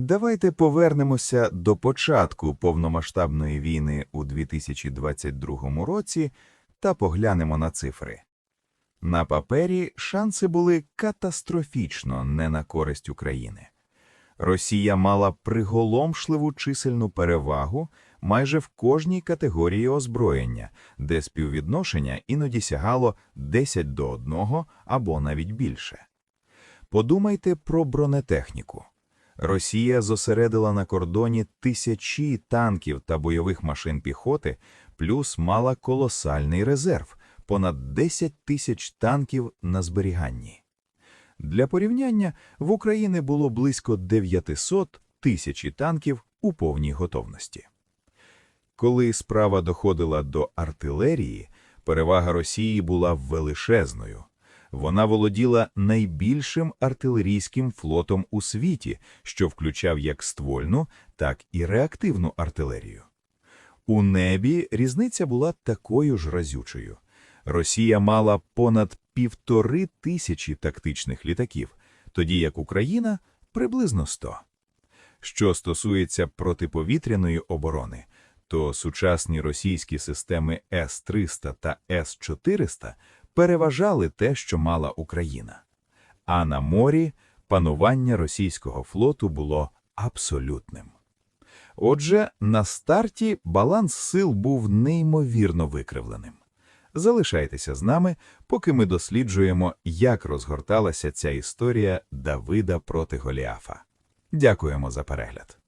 Давайте повернемося до початку повномасштабної війни у 2022 році та поглянемо на цифри. На папері шанси були катастрофічно не на користь України. Росія мала приголомшливу чисельну перевагу майже в кожній категорії озброєння, де співвідношення іноді сягало 10 до 1 або навіть більше. Подумайте про бронетехніку. Росія зосередила на кордоні тисячі танків та бойових машин піхоти, плюс мала колосальний резерв – понад 10 тисяч танків на зберіганні. Для порівняння, в Україні було близько 900 тисячі танків у повній готовності. Коли справа доходила до артилерії, перевага Росії була величезною. Вона володіла найбільшим артилерійським флотом у світі, що включав як ствольну, так і реактивну артилерію. У небі різниця була такою ж разючою. Росія мала понад півтори тисячі тактичних літаків, тоді як Україна – приблизно 100. Що стосується протиповітряної оборони, то сучасні російські системи С-300 та С-400 переважали те, що мала Україна. А на морі панування російського флоту було абсолютним. Отже, на старті баланс сил був неймовірно викривленим. Залишайтеся з нами, поки ми досліджуємо, як розгорталася ця історія Давида проти Голіафа. Дякуємо за перегляд.